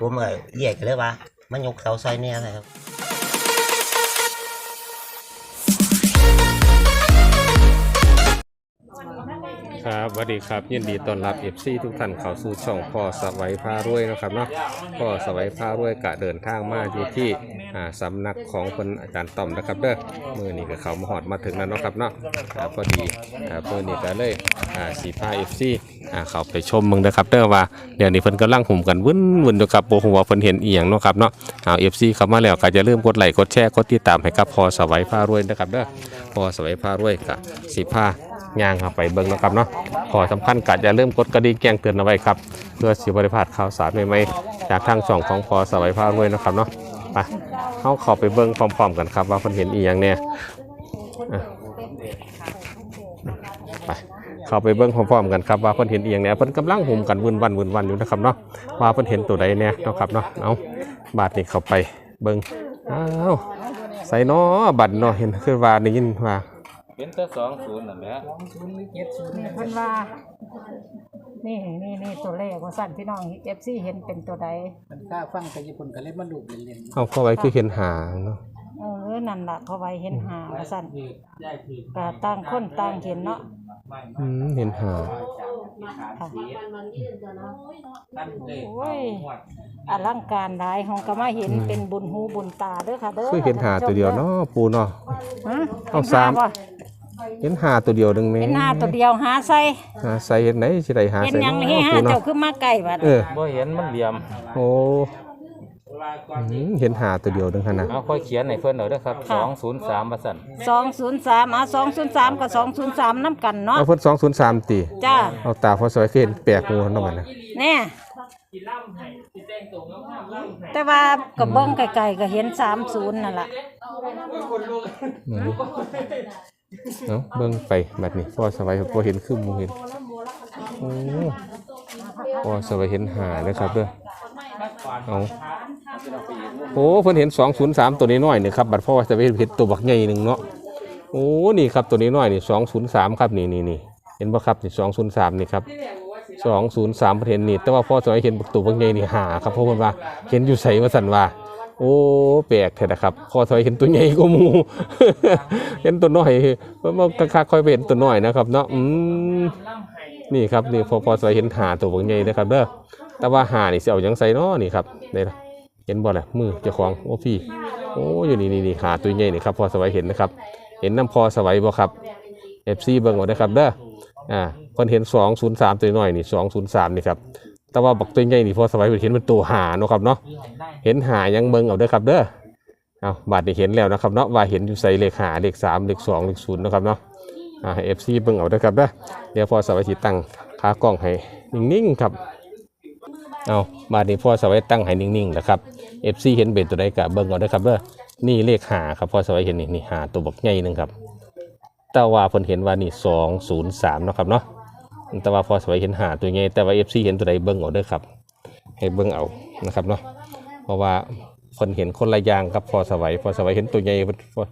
ผมก็แยกกันเลยว่า มันยกเสาซอยเนี่ยอะครับครับสวัสดีครับ ยินดีต้อนรับเอฟซีทุกท่านเข้าสู่ช่องพ่อสวัยพารวยนะครับเนาะพ่อสวัยพารวยกะเดินทางมาอยู่ที่ อ่าสำนักของคนอาจารย์ต่อมนะครับเด้อมือนี้ก็เขามาหอดมาถึงแล้วเนาะครับเนาะอ่าพอดีอ่าเพื่อนี้ก็เลยอ่าสีผ้าเอฟซีอ่าเขาไปชมมึงนะครับเด้อว่าเดี๋ยวนี้เพิ่นกำลังหุ่มกันวุ่นวุ่นอยู่ครับโบหัวาเพิ่นเห็นอีหยังเนาะครับเนาะเอาเอฟซีเข้ามาแล้วก็จะเริ่าลืมกดไลค์กดแชร์กดติดตามให้กับพ่อสวัยพารวยนะครับเด้อพ่อสวัยพารวยกะสีผ้า ย่างเข้าไปเบิ่งนะครับเนาะขอสำคัญกัดอย่าลืมกดกระดิ่งแจ้งเตือนเอาไว้ครับ เพื่อสิบริพลาดข่าวสารใหม่ๆจากทางช่องของพอสวัยพารวยนะครับเนาะ ไปเข้าขอไปเบิ้งพร้อมๆกันครับ ว่าคนเห็นอีหยังเนี่ยไปเข้าไปเบิ้งพร้อมๆกันครับว่าคนเห็นอียงเนี่ยเพิ่นกำลังหุ่มกันวุ่นวันวุ่นวันอยู่นะครับเนาะว่าเพิ่นเห็นตัวใดเนี่ยเนาะครับเนาะเอาบาดนี่เข้าไปเบิ้งอ้าวใส่เนาะบัดเนาะเห็นคือว่าได้ยินว่า เป็นตัวสองศูนย์นั่นแหละเพิ่นว่า นี่นี่นี่ตัวเลขว่าสั่นพี่น้องเอฟซีเห็นเป็นตัวใดมันกล้าฟังแต่ญี่ปุ่นก็เล่นมันดูเล่นเอาเข้าไว้คือเห็นหางเนาะเออนั่นล่ะเพราะไว้เห็นหาว่าสั่นก็ต่างคนต่างเห็นเนาะอืมเห็นหางค่ะโอ้ยอลังการหลายของก็มาเห็นเป็นบุญหูบุญตาเด้อค่ะเด้อคือเห็นหาตัวเดียวเนาะปูเนาะฮะเอาสามห็นหบ่ เห็นหาตัวเดียวหนึงแม่เห็นหน้าตัวเดียวหาใส่หาใส่เห็นไหนสิได้หาเห็นใส่หยังเนาะนี่ฮะปูเจ้าเนาะคือมาไก่บัดเออบ่เห็นมันเหลี่ยมโอ้อืมเห็นหาตัวเดียวหนึงหั่นน่ะเอาค่อยเขียนให้เพิ่นเอาเด้อครับสองศูนย์สามว่าสั่นสองศูนย์สามอะสองศูนย์สามกับสองศูนย์สามน้ำกันเนาะเอาเพิ่น203ติจ้าเอาตาพอสวยคือเห็นแปลกงูเนาะมันน่ะแน่แต่ว่ากับเบิ้งไกลๆก็เห็นสามศูนย์นั่นแหละอืม เนาะเบิ่งไปบัดนี้พอสบายพอเห็นคือหมูเห็นโอ้พอสบายเห็นหาเด้อครับเด้อเอาโอ้เพิ่นเห็น203ตัวนี้น้อยนี่ครับบัดพ่อสบายเห็นตัวบักใหญ่หนึ่งเนาะโอ้นี่ครับตัวนี้น้อยนี่สองศูนย์สามครับนี่นี่นี่เห็นป่ะครับนี่สองศูนย์สามนี่ครับสองศูนย์สามเห็นนี่แต่ว่าพ่อสมัยเห็นประตูบางใหญ่นี่หาครับเพราะว่าเห็นอยู่ใส่มาสันว่า โอ้แปลกแท้นะครับพ่อสมัยเห็นตัวใหญ่กว่าหมู เห็นตัวน้อยเมื่อคักๆค่อยไปเห็นตัวน้อยนะครับเนาะอืมนี่ครับนี่พอพอสมัยเห็นหาตัวบางใหญ่นะครับเด้อแต่ว่าหานี่สิเอาหยังใส่นาะนี่ครับนี่ละเห็นบ่ล่ะมือเจ้าของโอ้พี่โอ้อยู่นี่นี่นี่หาตัวใหญ่นี่ครับพอสมัยเห็นนะครับ เห็นน้ำพอสวัยบ่ครับ FC เบิ่งเอาเด้ครับเด้ออ่าคนเห็น203ตัวน้อยนี่203นี่ครับ แต่ว่าบักตัวใหญ่นี่พอสวัยเพิ่นเห็นเป็นตัวหาเนาะครับเนาะเห็นหายังเบิ่งเอาเด้อครับเด้อเอาบาดนี้เห็นแล้วนะครับเนาะว่าเห็นอยู่ใส่เลขหาเลข3เลข2เลข0เนาะครับเนาะอ่าให้ FC เบิ่งเอาเด้อครับเด้อเดี๋ยวพอสวัยสิตั้งขากล้องให้นิ่งๆครับเอาบาดนี้พอสวัยตั้งให้นิ่งๆแล้วครับ FC เห็นเป็นตัวใดก็เบิ่งเอาเด้อครับเด้อนี่เลขหาครับพอสวัยเห็นนี่นี่หาตัวบักใหญ่หนึงครับแต่ว่าเพิ่นเห็นว่านี่สองศูนย์สามเนาะครับเนาะ แต่ว่าพอสวัยเห็นหาตัวใหญ่แต่ว่าเอฟซีเห็นตัวใดเบิ่งเอาเด้อครับ ให้เบิ่งเอานะครับเนาะเพราะว่าเพิ่นเห็นคนละอย่างครับพอสวัยพอสวัยเห็นตัวใหญ่เพิ่นพอ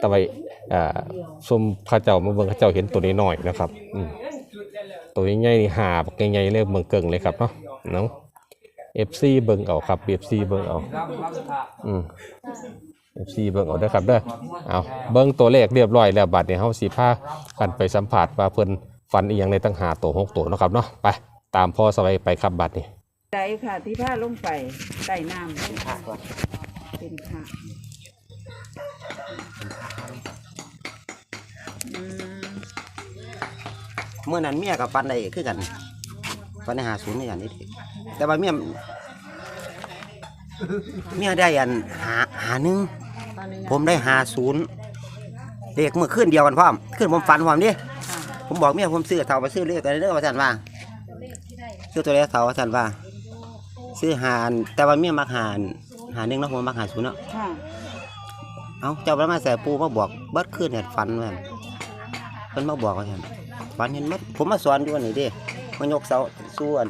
ต่ว่าอ่าสมข้าเจ้ามาเบิ่งเข้าเจ้าเห็นตัวนี้หน้อยนะครับตัวใหญ่นี่หาบักใหญ่เลยเบิ่งเกิ่งเลยครับเนาะเนาะเอฟซีเบิ่งเอาครับเอฟซีเบิ่งเอาอืมเอฟซีเบิ่งเอาเด้ครับเด้อเอาเบิ่งตัวเลขเรียบร้อยแล้วบัดนี้เฮาสิพากันไปสัมผัสว่าเพิ่น ฟันอีหยังในตั้งหาตัวหกตัวเนาะครับเนาะไปตามพ่อสวัยไปครับบัดนี้ใจค่ะที่ผ้าลงไปใต้น้ำเป็นผักเป็นผักอืมเมื่อนั้นเมียกับฟันได้คือกันฟันได้หาศูนย์นี่กันนี่แต่ว่าเมียเมียได้อันหาหาหนึ่งผมได้หาศูนย์เลขเมื่อขึ้นเดียวกันพร้อมขึ้นผมฝันพร้อมดิ ผมบอกเมียผมซื้อเท่าไปซื้อเลขอะไรเด้อว่าท่านว่าซื้อตัวเลขเท่าว่าท่านว่า ซื้อหาอันแต่ว่าเมียมักหาอันหาหนึ่งเนาะผมมักหาศูนย์เนาะค่ะเอาเจ้าพระมาแสปูมาบอกเบิดขึ้นเนี่ยฝันแม่นเพิ่นมาบอกว่าท่านฝันเห็นมัดผมมาสอนอยู่อันนี้เดิมายกเสาสู้อัน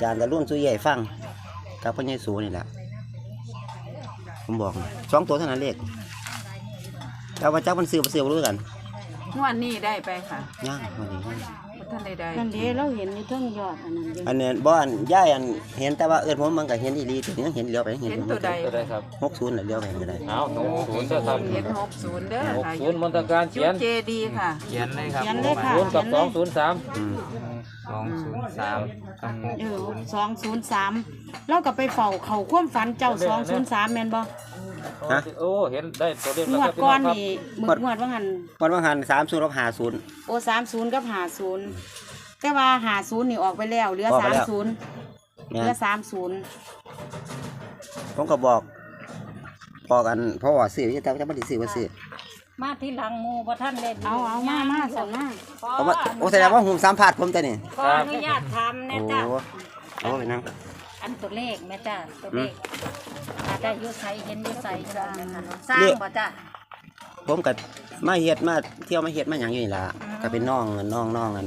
จานตะลุ่นสู้ใหญ่ฟังกับพ่อใหญ่สูนี่แหละผมบอกนะสองตัวเท่านั้นเลขเจ้าพระเจ้ามันซื้อมาซื้อบ่รู้กัน งวดนี้ได้ไปค่ะย่างวันนี้ย่างบท่านใดนั่นเด้เราเห็นในเทิงยอดอันนั้นเด้อันนี้บ่อันย่ายอันเห็นแต่ว่าเอิ้นผมมันก็เห็นอีหลีถึงยังเห็นเลี้ยวไปยังๆเห็นเห็นตัวใดตัวใดครับ60น่ะเลี้ยวไปก็ได้เอาหกศูนย์เด้อครับเห็นหกศูนย์เด้อหกค่ะศูนย์มนตการเขียนเจดีค่ะเขียนเลยครับเขียนเลยค่ะศูนย์กับสองศูนย์สามอืมสองศูนย์สามกับหกเออสองศูนย์สามเราก็ไปเฝ้าเขาความฝันเจ้าสองศูนย์สามแม่นบ่ โอ้เห็นได้ตัวเลขงแล้ววคดรับพี่ก้น้ออนงครับนี่มึกงวดว่างันวันว่าหัน30กับ50โอสามศูนย์กับหาศูนย์แต่ว่าหาศูนย์นี่ออกไปแล้วเหลือออกไปสามแล้ว ศูนย์แม่เหลือนสามศูนย์ผมก็บอก บอกกันเพราะว่าซื้อแต่จะบ่ได้ซื้อว่าซื้อมาที่หลังหมูบ่ท่านเล่นเอาเอามามาสั่นมาเพราะว่าโอ้แสดงว่าหุ่มสัมผัสผมแต่นี่ขออนุญาตทำโอ้นะจ้ะโอ้ไปนั่งอันตัวเลขแม่จ้ะตัวเลขอา ได้อยุใสเห็นอยุใสจ้ะสร้างบ่จ้ะผมก็มาเฮ็ดมาเที่ยวมาเฮ็ดมาหยังอยู่นี่ล่ะก็เป็นน้องน้องน้องกัน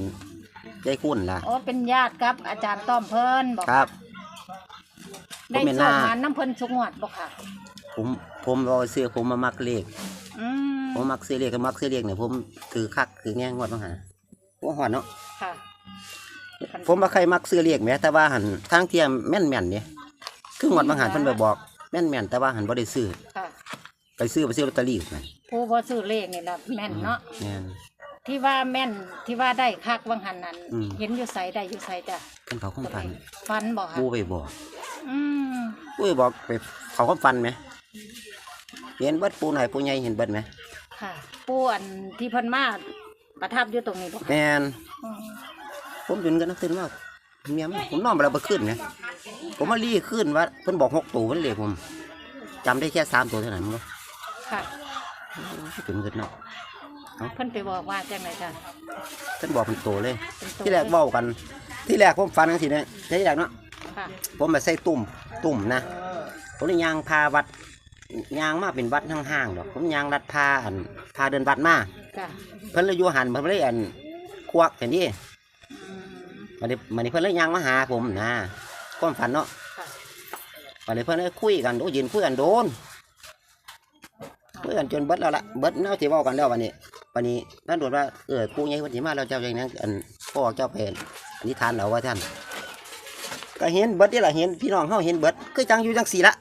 ยายคุณล่ะโอ้เป็นญาติกับอาจารย์ต้อมเพิ่นบอกครับ ได้ผมเป็นหส่น้างงานน้ำเพิ่นชุกงวดบ่ค่ะ ผมผมเอาซื้อผมมามักเลขอืมผมมักซื้อเลขก็มักซื้อเลขเนี่ยผมถือคักถือแง่งวดมาหาผมหอดเนาะค่ะผมมาใครมักซื้อเลขแหม้แต่ว่าหันทางเทียมแม่นแม่นเนี่ยคืองวดบางหันเพิ่นไปบอก แม่นแม่นแต่ว่าหันบ่ได้ซื้อค่ะไปซื้อไปซื้อลอตเตอรี่นั่นผู้บ่ซื้อเลขนี่ล่ะแม่นเนาะแม่น ที่ว่าแม่นที่ว่าได้คักวังหันนั้นอืม เห็นอยู่ไสได้อยู่ไสจ้ะเพิ่นเขาความฝันฟันบ่ค่ะปูไปบอกอืมปูไปบอกไปเขาความฝันไหมเห็นเบิดปูหน่อยปูใหญ่เห็นเบิดไหมค่ะผู้อันที่เพิ่นมาประทับอยู่ตรงนี้บ่ค่ะแม่นอืมผมยืนกันนักตื่นว่าเมียมผมนอนมาแล้วไปขึ้นไง ผมมารีขึ้นว่าเพิ่นบอกหกตัวมันเลยผมจำได้แค่สามตัวเท่านั้นมั้งค่ะ เป็นเงินเนาะเพิ่นไปบอกว่าจังไดจ้ะเพิ่นบอกเป็นตัวเลยเป็นตัวที่แรกเว้ากัน ที่แรกผมฟันกันทีเนี่ยที่แรกเนาะค่ะผมมาใส่ตุ่มตุ่มนะผมเลยยางพาวัดยางมาเป็นวัดห้างๆดอก ผมยางรัดพาอันพาเดินวัดมาจ้ะเพิ่นเลยอยู่หันเพิ่นเลยอันควักเห็นดิอืมมันนี้มันนี้เพิ่นเลยยางมาหาผมนะ ความฝันเนาะค่ะวันนี้เพิ่นเลยคุยกันโอ้ยืนคุยกันโดนคุยกันจนเบิดแล้วล่ะเบิดแนวที่เว้ากันแล้ววันนี้วันนี้ท่านตรวจว่าเออกูใหญ่วันที่มาเราเจ้าอย่างนั้นอันพ่อเจ้าเป็นอธิษฐานเราว่าท่านก็เห็นเบิดนี่แหละเห็นพี่น้องเฮาเห็นเบิดคือจังอยู่จังสีละ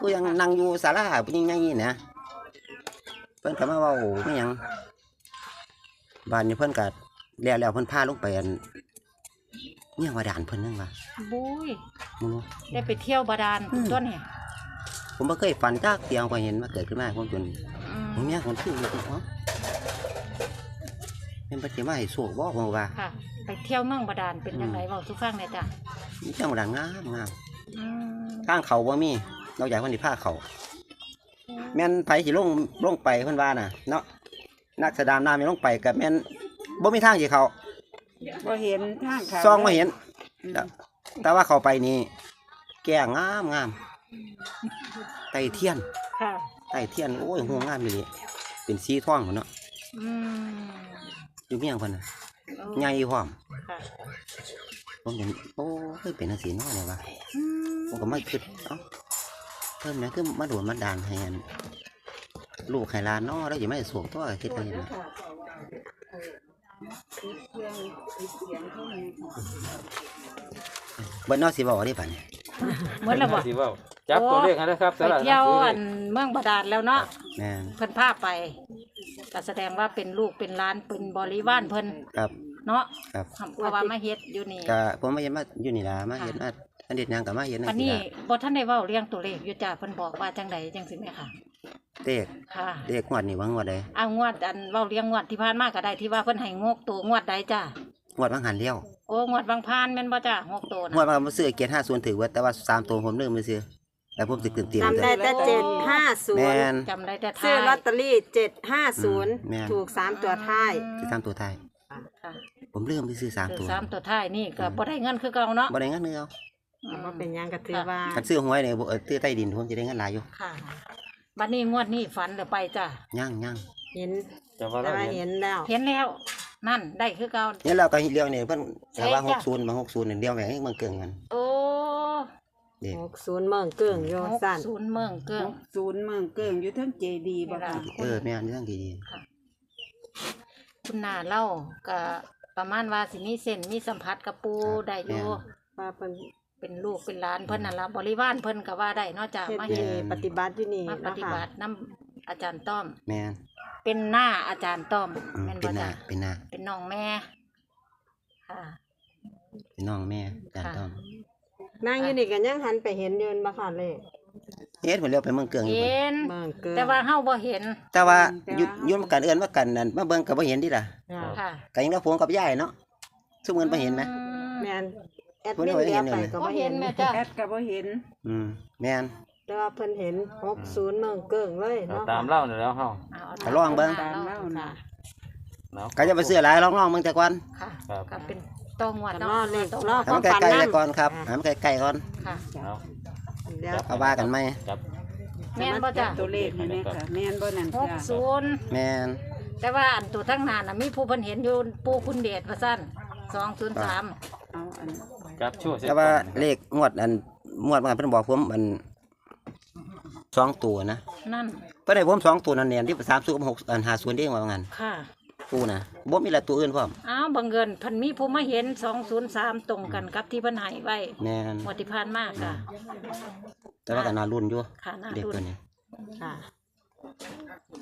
กูยังนั่งอยู่ศาลาเป็นยังไงนี่นะเพิ่นก็มาเว่าไม่ยังบ้านนี้เพิ่นก็แล้วแล้วเพิ่นพาลงไปอัน เนี่ยว่าด่านเพิ่นนั่งว่าบุ้ยมึงรู้ ได้ไปเที่ยวบาดาลอืมตัวเนี่ยผมไม่เคยฝันจากเตียงก็เห็นมาเกิดขึ้นมาผมจนอืมผมอยากคนขึ้นเลยครับเป็นปัจจัยมาให้โศกบอกผมว่าค่ะ ไปเที่ยวเมืองบาดาลเป็นยังไงเว้าสุฟังหน่อยจ้ะมีจังหวัดงามงามอืมทางเขาบ่มีเราอยากคนที่ผ้าเขา แม่นไผสิลงลงไปเพิ่นว่าน่ะเนาะนักแสดงน้ำไม่ลงไปกับแม่นบ่มีทางสิเขา บ่เห็นทางเขาซองมาเห็นแต่แต่ว่าเขาไปนี่แก่งามงามไต่เทียนค่ะไต่เทียนโอ้ยหัวงามอยู่นี่เป็นสีทองพุ่นเนาะอืมอยู่เมียงเพิ่นน่ะโอ้ใหญ่พร้อมค่ะผมเห็นโอ้เคยเป็นจังซี่เนาะเนี่ยวะอืมผมก็ไม่คิดเอ้าเพิ่นนะคือมาโดนมาดานให้อันลูกให้หลานเนาะแล้วอย่าไม่สวกตัวก็คิดอะไรนะ เบิ่นเนอสิบอกได้ป่ะเนี่ยเหมือนแล้วบ่ สิเว้าจับตัวเลขให้นะครับไปเที่ยวอันเมืองบาดาลแล้วเนาะแม่นเพิ่นพาไปก็แสดงว่าเป็นลูกเป็นหล้านเป็นบริวารเพิ่นครับเนาะครับเพราะว่ามาเฮ็ดอยู่นี่ ก็ผมมาเห็นมาอยู่นี่ล่ะมาเห็นมาอันเด็ดหยังก็มาเห็นอันนั่นนี้ล่ะบ่ทันได้เว้าเรื่องตัวเลขอยู่จ้าเพิ่นบอกว่าจังใดจังสิแม่ค่ะ เด็กค่ะเด็กงวดนี่ว่างวดใดเอางวดอันเว้าเรียงงวดที่ผ่านมาก็ได้ที่ว่าเพิ่นให้งกตัวงวดใดจ้างวดบางหันเลี้ยวโอ้งวดบางพานแม่นบ่จ้างกตัวงวดนะบางมาซื้อเกียรติ50ถือว่าแต่ว่าสามตัวผมลืมไปซื้อแต่ผมสิตื่นเต้นจำได้แต่เจ็ดห้าศูแม่นย์น จำได้แต่ซื้ท้าอยลอตเตอรี่เจ็ดห้าศูนย์แม่น ถูกสามตัวท้าย คือสามตัวท้ายค่ะผมลืมไปซื้อสามถืตัอวสามตัวท้ายนี่ก็บ่ได้เงินคือเก่าเนาะบ่ได้เงินเนื้อว่าเป็นหยังก็ถือว่ากันซื้อหวยเนี่ยบ่เออซื้อใต้ดินผมจะได้เงินหลายอยู่ ค่ะ บัดนี้งวดนี้ฝันเดี๋ยวไปจ้ะย่างย่างเห็นจะว่าแต่เราว่าเห็เห็นนแล้วเห็นแล้วนั่นได้คือเก่า เนี่ยเราก็เลี้ยวเนี่ยเพิ่นแต่ว่าเอ๊ะจ้ะ60มา60เนี่ยเลี้ยวแหวงให้มันเกินกันโอ้เด็กหกศูนย์เมืองเกิ่งโยหกสั้นศูนย์เมืองเกิงศูนย์เมืองเกิงอยู่เทั้งเจดีย์บ่ค่ะ เออแม่นเรื่องดีคุณนาเล่าก็ประมาณว่าสิมีเส้นมีสัมผัสกับปูได้อยู่ว่าเป็น เป็นลูกเป็นหลานเพิ่นนั่นละบริวารเพิ่นก็ว่าได้เนอกจากเฮ็ดมาดีเห็นปฏิบัติที่นี่มาปเนาะฏิค่ะบัติน้ำอาจารย์ต้อม แม่นเป็นหน้าอาจารย์ต้อมอืมแม่นเป็บ่นหน้าจ้ะเป็นหน้าเป็นน้องแม่ค่ะ เป็นน้องแม่จานต้อมนางอยู่นี่กันยังหันไปเห็นยืนบ่ค่ะเลขเฮ็ดผมเลี้ยวไปเมืองเกืองอยู่เห็พุ่นนเบิ่งเกิน แต่ว่าเฮาบ่เห็นแต่ว่าอยู่อยู่มากันเอื้อนมากันนั่นมาเบิ่งก็บ่เห็นดิล่ะค่ะค่ะก็ยังกับพวงกับยายเนาะซุมื้อบ่เห็นไหม อืแม่น แอดเพิ่นมินว่าเดียวเห็นอยู่ไปนี่ก็บ่บ่เห็เห็นนแม่จ้ะแอดก็บ่เห็น อืมแม่นแต่ว่าเพิ่นเห็น60เมืองเกิ่งเลยเอาเนาะตามเล่าหน่อยแล้วเฮาเอาก็ลองเบิ่งตามเล่าน่ะเนาะก็จะไปซื้อหลายลองๆเบิ่งแต่ก่อนค่ะครับก็เป็นต้องวดก็เนาะรอเลขต้องรอให้ความัมนใกฝันล้ๆนำแต่ก่อนครับให้มันใกล้ๆก่อนค่ะเอาเดี๋ยวเอาว่ากันไหมจับแม่นบ่จ้ะตัวเลขนี่แม่ค่ะแม่นบ่นั่นหกจ้ะศูนย์แม่นแต่ว่าอันตัวทั้งนานน่ะมีผู้เพิ่นเห็นอยู่ปูคุณเดชว่าซั่น203เอาอัน จับชั่วเสร็จแต่ว่าเลขงวดอันงวดมันเพิ่นบอกผมมันสองตัวนะนั่น เพิ่นให้ผมสองตัวนั่นเนี่ยที่3 0กับ6อัน50เด้งว่างั้นค่ะกูนะบ่มีละตัวอื่นพร้อมอ้าวบังเอิญเพิ่นมีผู้มาเห็น203ตรงกันกับที่เพิ่นให้ไว้แม่นงวดที่ผ่านมาค่ะ แต่ว่าก็น่ารุ่นอยู่ค่ะน่าเด็กรุ่ตัวนนี้ค่ะ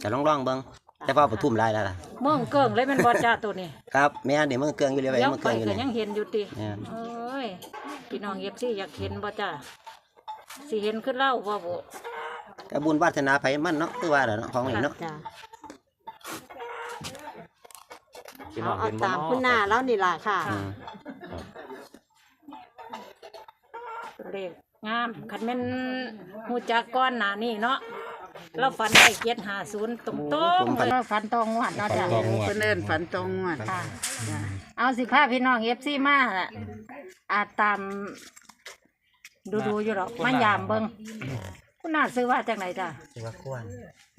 แต่ลองๆเบิ่งแต่พอปทุมหลายแล้วล่ะเมืองเกิงเลยแม่นบ่จ้าตัวนี้ครับแม่นนี่มันเกลืองอยู่เลยไว้เดี๋ยวมันไปเกลืองอยู่ก็นี่ยังเห็นอยู่ติแม่น เอ้ย พี่น้องเอฟซีอยากเห็นบ่จ้าสิเห็นขึ้นเล่าบ่บ่ก็บุญวาสนาไผมันเนาะคือว่าแหละเนาะของนี่เนาะจ้ะพี่น้เอาองเอาเห็นบ่ตามเนาะคุณหน้าแล้วนี่ล่ะค่ะ อืมเลขงามคันแม่นฮู้จักก่อนหน้านี้เนาะ เราฝันได้750ตรงๆเราฝันตรงงวดเนาะจ้ะตองงวด เพิ่นเอิ้นฝันตรงงวดค่ะเอาสิพาพี่น้องเอฟซีมาอาตาม ดูดูๆอยู่หรอกมายามเบิงคุณน่าซื้อว่าจากไหนจ้ะคือว่าควร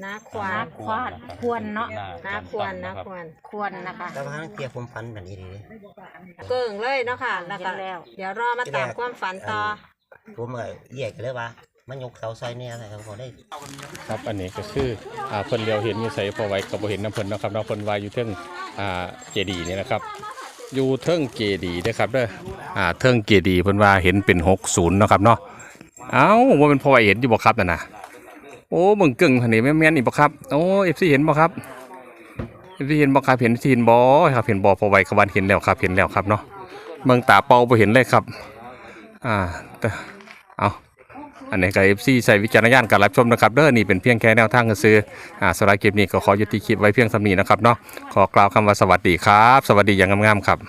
นาควานันกควานควรเนาะนาควรนาควรควรนะคะแต่ว่าทางเตียผมฝันแบบนี้ดี เกิ่งเลยเนาะค่ะ แล้วก็เห็นแล้วเดี๋ยวรอมาตามความฝันต่อ ผมก็แยกกันเลยว่า มันยกเสาซอยเนี่ยอะไรเขาได้ครับอันนี้ก็คืออ่าเพิ่นเลียวเห็นอยู่ใส่พอไว้ก็บ่เห็นน้ำเพิ่นเนาะครับเนาะเพิ่นว่าอยู่เทิงอ่าเจดีย์นี่นะครับ อยู่เทิงเจดีย์เด้อครับเด้ออ่าเทิงเจดีย์เพิ่นว่าเห็นเป็น60เนาะครับเนาะเอ้าว่าเป็นพอไว้เห็นอยู่บ่ครับนั่นน่ะโอ้เบิ่งกึ่งพันนี่แม่นๆนี่บ่ครับโอ้ FC เห็นบ่ครับ FC เห็นบ่ครับเห็น FC เห็นบ่ครับเห็นบ่พอไว้กับวันเห็นแล้วครับเห็นแล้วครับเนาะเบิ่งตาเปล่าบ่เห็นเลยครับ อ่าแต่เอา อันนี้ก็เอฟซีใส่วิจารณญาณการรับชมนะครับเด้อนี่เป็นเพียงแค่แนวทางกระซื้ออ่าสำหรับคลิปนี้ก็ขอยุติคลิปไว้เพียงสำนีนะครับเนาะขอกล่าวคำว่าสวัสดีครับ สวัสดีอย่างงามๆครับ